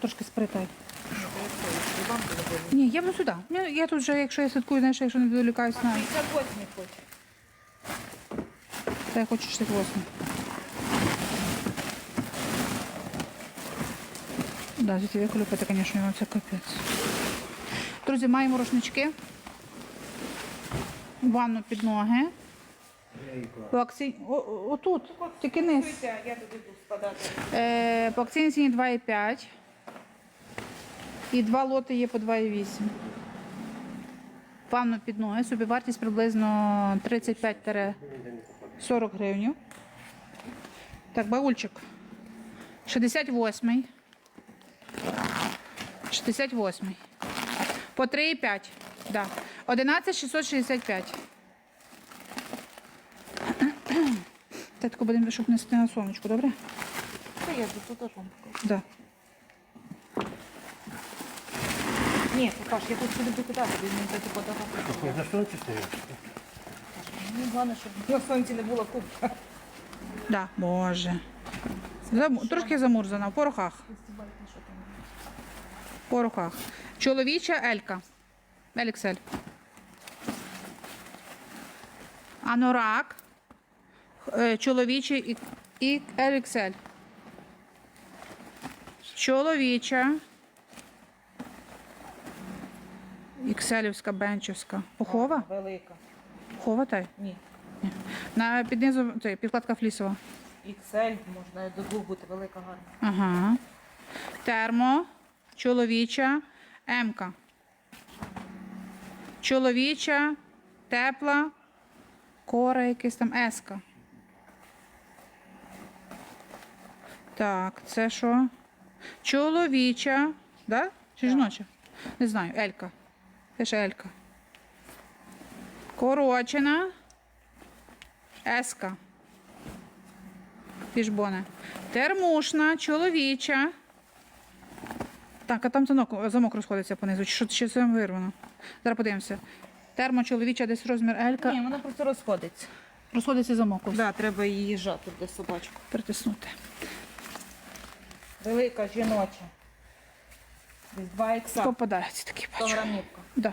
Трошки спритай. Ні, я буду сюди. Я, тут вже, якщо я слідкую, знаєш, якщо не відволікаюсь на. 58 хочу. Та я хочу 68. Да, звідти виколюпати, звісно, це капець. Друзі, маємо рушнички. Ванну під ноги. По акції... О, о- отут, тільки низ. Я туди буду складати. Е, по акційній ціні 2,5. І два лоти є по 2,8. Ванну під ноги. Собі вартість приблизно 35-40 гривень. Так, баульчик. 68. 68. По 3,5. Да. 11 665. Татко будемо, щоб нести на сонечку, добре? Та я тут теж вам покажу. Да. Ні, Паш, я тут сюди буду кидати, бо мені треба подавати. На сонці стоїть? Мені головне, щоб на сонці не було кубка. Да, Боже. Заму... Трошки замурзана, в порохах. В порохах. Чоловіча Елька. Еліксель. Анорак. Е, Чоловічий і, і Чоловіча. Ікселівська, бенчівська. Пухова? Велика. Пухова та й? Ні. На під низом, це, підкладка флісова. XL, можна і до двох бути, велика гарна. Ага. Термо, чоловіча, М-ка. Чоловіча, тепла, кора якась там С-ка. Так, це що? Чоловіча, да? Чи жіноча? Не знаю, Елька. Це ж Елька. Корочена. Еска. Фішбоне. Термушна, чоловіча. Так, а там замок, замок розходиться понизу. Чи Що, чи це вирвано? Зараз подивимося. Термо чоловіча, десь розмір Елька. Ні, вона просто розходиться. Розходиться замок. ось. Да, треба її жати для собачку. Притиснути. Велика жіноча. Десь 2 ікса. Попадається такі 100 бачу. грамівка. Да.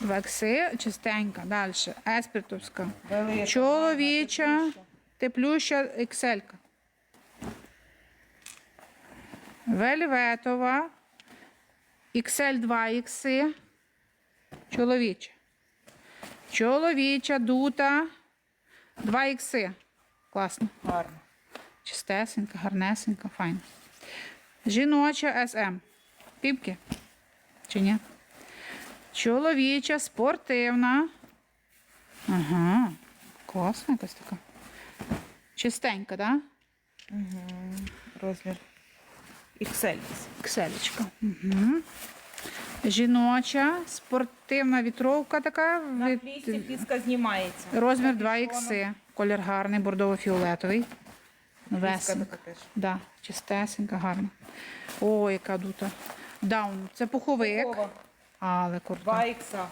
Два ікси, чистенька. Далі. Еспіртовська. Велика. Чоловіча, теплюща ікселька. Вельветова. XL 2 ікси. Чоловіча. Чоловіча, дута. 2 ікси. Класно. Гарна. Чистесенька, гарнесенька, файна. Жіноча СМ. Піпки? Чи ні? Чоловіча, спортивна. Ага. Класна якась така. Чистенька, так? Да? Розмір XL. Кселечка. Угу. Жіноча, спортивна вітровка така. На від- флісі фліска знімається. Розмір 2 Капюшоном. ікси. Колір гарний, бордово-фіолетовий. Весенька. така теж. Да, чистесенька, гарна. О, яка дута. Даун. Це пуховик, Такова. але круто. 2 ікса.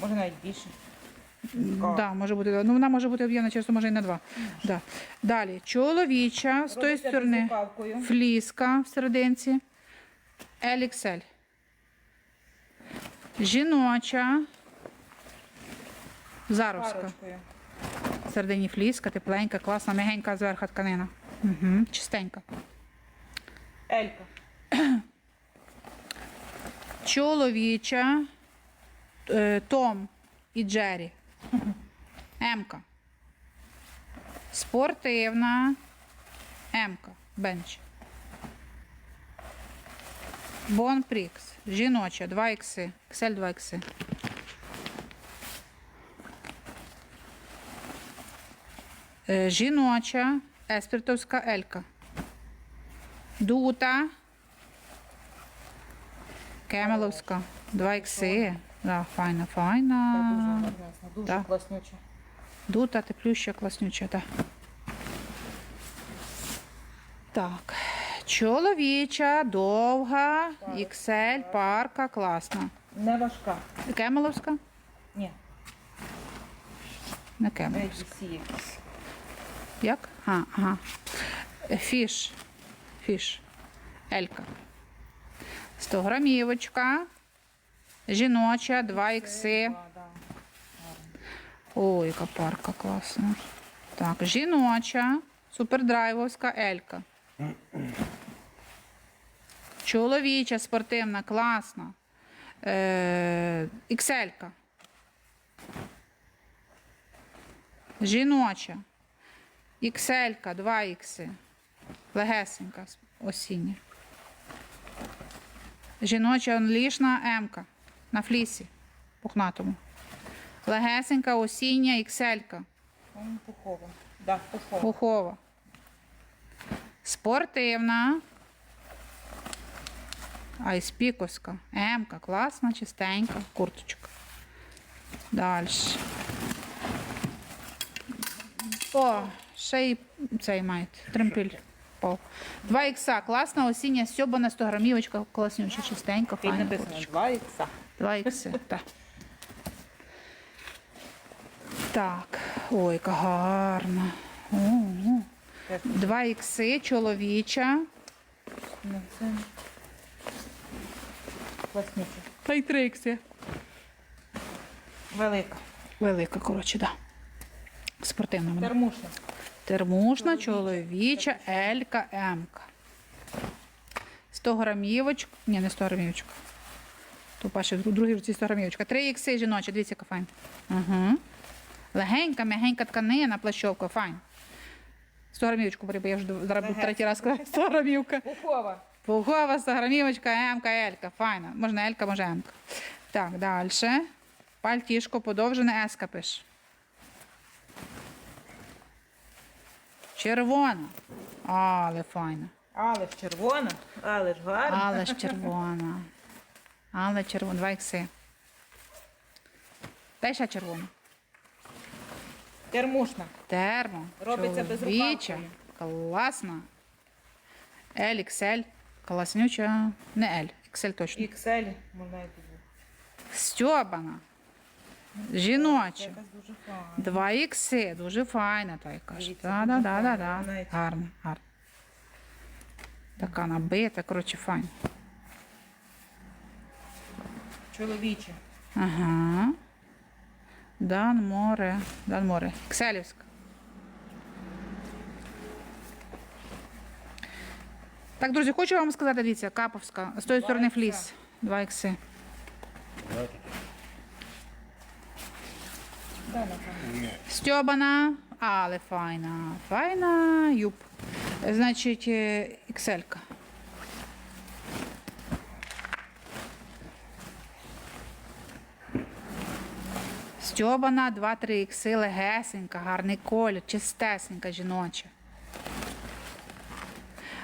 Може навіть більше. Да, може бути, ну, вона може бути об'ємна, часто може і на два. Да. Далі. Чоловіча, з тої Робиться сторони безрукавкою. фліска в серединці. LXL. Жіноча. Заровська. Парочкою. В середині фліска, тепленька, класна, мягенька зверху тканина. Угу, чистенька. Елька. Чоловіча, е, Том і Джері. Емка. Спортивна. Емка. Бенч. Бон Прікс. Жіноча. 2 ікси. Ксель 2 ікси. Жіноча. Еспіртовська Елька. Дута. Кемеловська. Два ікси. Да, файна, файна. дуже дуже Так. класнюча. Дута, теплюща, класнюча, так. Так. Чоловіча, довга, XL, парка, класна. Не важка. Кемеловська? Ні, не Кемеловська. Як? А, ага. Фіш. Фіш. Елька. 100 грамівочка. Жіноча, 2 ікси. Ой, яка парка класна. Так, жіноча, супердрайвовська Елька. Чоловіча, спортивна, класна. Е, ікселька. Жіноча. Ікселька, 2 ікси. Легесенька, осіння. Жіноча лішна М-ка на флісі пухнатому. Легесенька, осіння, ікселька, пухова. Да, пухова. пухова. Спортивна. Айспіковська. Емка, класна, чистенька, курточка. Далі. О, ще й цей мають. Тремпіль. Пов. Два ікса. Класна осіння сьобана 100 грамівочка, класнюча, чистенька, Тут файна написано. 2 ікса. Два ікси, так. Так, ой, яка гарна. О, о. Два ікси, чоловіча. Ну, це класніше. Та й три ікси. Велика. Велика, коротше, так. Да. Спортивна вона. Термушна. Термушна, чоловіча, Елька, Емка. 100 грамівочок. Ні, не 100 грамівочок. То паше в другій руці 100 грамівочка. Три ікси жіночі, дивіться, яка файна. Угу. Легенька, м'ягенька тканина, плащовка, файн. 100 грамівочку бо я вже зараз третій раз сказати. 100 грамівка. Пухова. Пугова, 100 грамівочка, Емка, Елька. Файна. Можна Елька, може Емка. Так, далі. Пальтішко подовжене, Еска пиш. Червона. Але файна. Але ж червона, але ж гарна. Але ж червона. Але червона. Два ікси. Дай ще червону. Термушна. Термо. Робиться без рукавкою. Класна. Ель, іксель. Класнюча. Не Ель. Іксель точно. XL, можна і. Стьобана. Жіноча. Два ікси. Дуже файна та яка ж. Да, да, да, да, да. Гарно, гарно. Така набита, коротше, файна. Чоловіча. Ага. Дан море. Дан море. Кселівська. Так, друзі, хочу вам сказати, дивіться, Каповська. З тої сторони фліс. Два ікси. Стьобана, але файна. Файна юб. Значить, е, ікселька. Стьобана, 2-3 ікси, легесенька, гарний колір, чистесенька, жіноча.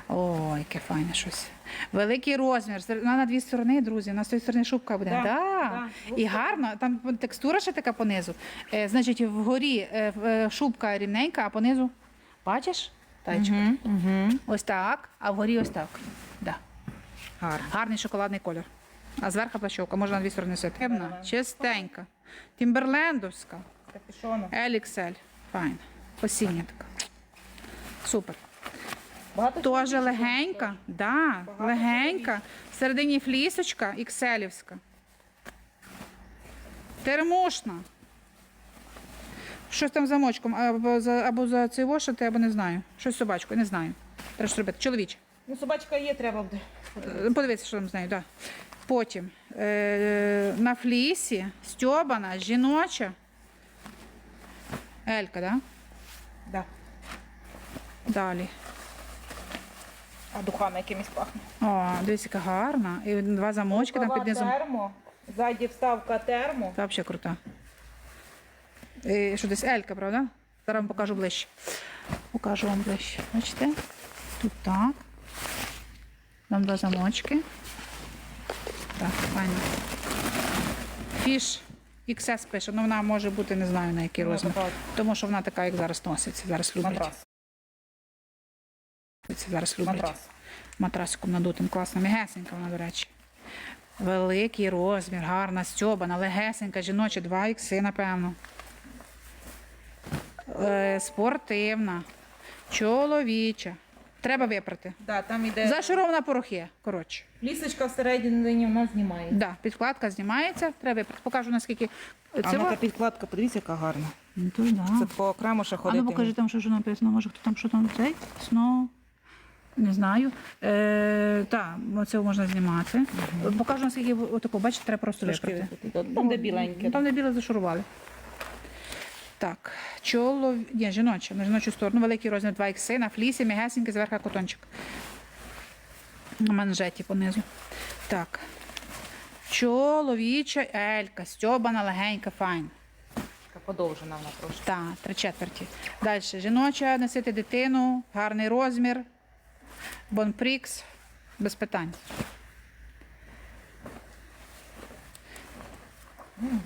Ой, яке файне щось. Великий розмір. Вона на дві сторони, друзі. У нас з тої сторони шубка буде. Да, Да, да, І гарно, там текстура ще така понизу. Е, значить, вгорі е, е, шубка рівненька, а понизу. Бачиш? Таєчка? Угу. Ось так, а вгорі ось так. Да. Гарно. Гарний шоколадний колір. А зверху плащовка, можна на дві сторони сити. Темна, чистенька. Тімберлендовська. Еліксель. Файн. Осіння така. Супер. Багато Теж легенька, да, Багато легенька. Всередині флісочка, ікселівська. Термошна. Щось там замочком, або за, або за цей вошити, або не знаю. Щось з собачкою, не знаю. Треба щось робити. Чоловіче. Ну, собачка є, треба буде. Е, Подивіться, що там з нею. Да. Потім е, на флісі, стьобана, жіноча. Елька, да? Да. Далі. А духами якимись пахне. О, дивіться, яка гарна. І два замочки там під низом. термо. Ззаді вставка термо. Та взагалі крута. І, що десь Елька, правда? Зараз вам покажу ближче. Покажу вам ближче. Бачите? Тут так. Там два замочки. Так, файно. Фіш XS пише, ну вона може бути, не знаю на який Ну, розмір. Тому що вона така, як зараз носиться. Зараз люблять. Матрас. Зараз люблять. Матрас. Матрасиком надутим, класно. Мігесенька вона, до речі. Великий розмір, гарна, стьобана, легесенька, жіноча, 2 ікси, напевно. Е, спортивна, чоловіча. Треба випрати. Да, там іде Зашурована порохи, коротше. лісочка всередині вона знімає. Да, підкладка знімається, треба випрати. Покажу, наскільки А це. вона та підкладка, подивіться, яка гарна. Ну, то да. Це по окремо ще А ну покажи там, що, що написано. Може, хто там що там цей? Сно. Не знаю. Е, так, це можна знімати. Покажу, наскільки отако, бачите, треба просто випрати. Там, де біленьке. Ну, Там, де біле зашурували. Так, чоло... Ні, жіноче, на жіночу сторону, великий розмір 2 ікси, на флісі, м'ягесенький, зверху котончик. На манжеті понизу. Так. Чоловіча елька, стьобана, легенька. Така Подовжена вона трошки. Так, три четверті. Далі. Жіноча, носити дитину, гарний розмір, бонпрікс, без питань.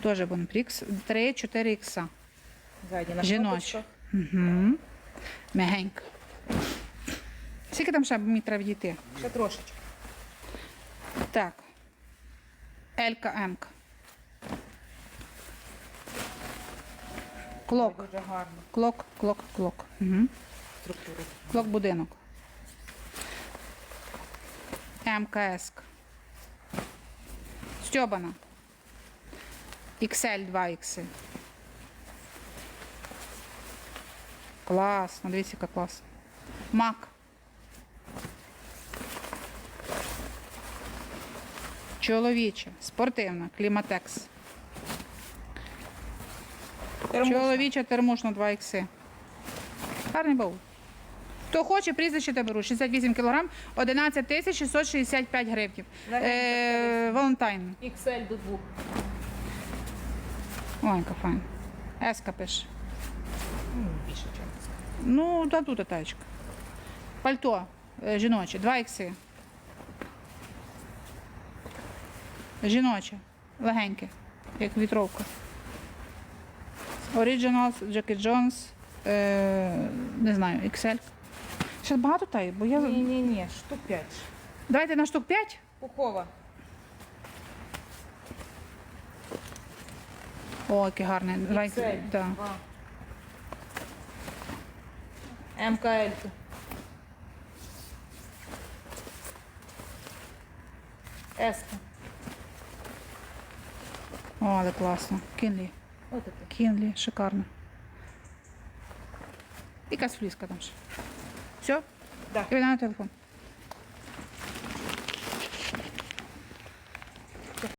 Теж бонпрікс. 3-4 ікса. Жіноча. Угу. Мягенька. Скільки там ще мені треба дійти? Ще трошечки. Так. Елька Емка. Клок. Клок, клок, клок. Угу. Блок будинок. МКС. Стьобана. XL 2 ікси. Класно, дивіться, яка класно. Мак. Чоловіча, спортивна, кліматекс. Термошна. Чоловіча термошна 2 ікси. Гарний баул. Хто хоче, прізвище та беру. 68 кг, 11 тисяч 665 гривень. Е, Валентайн. XL до двох. Ой, яка файна. Еска пише. Ну, більше чимось. Ну, да тут таєчка. Пальто е, жіноче, 2 ікси. Жіноче, легеньке, як вітровка. Originals, Jackie Jones, е, не знаю, XL. Ще багато тає, бо я. Ні, ні, ні, штук 5. Давайте на штук 5. Пухова. О, який гарний. Давай, XL. да. МКЛ. Еска. О, але класно. Кінлі. Кінлі, шикарно. Якась фліска там ще. Все? Да. І на телефон.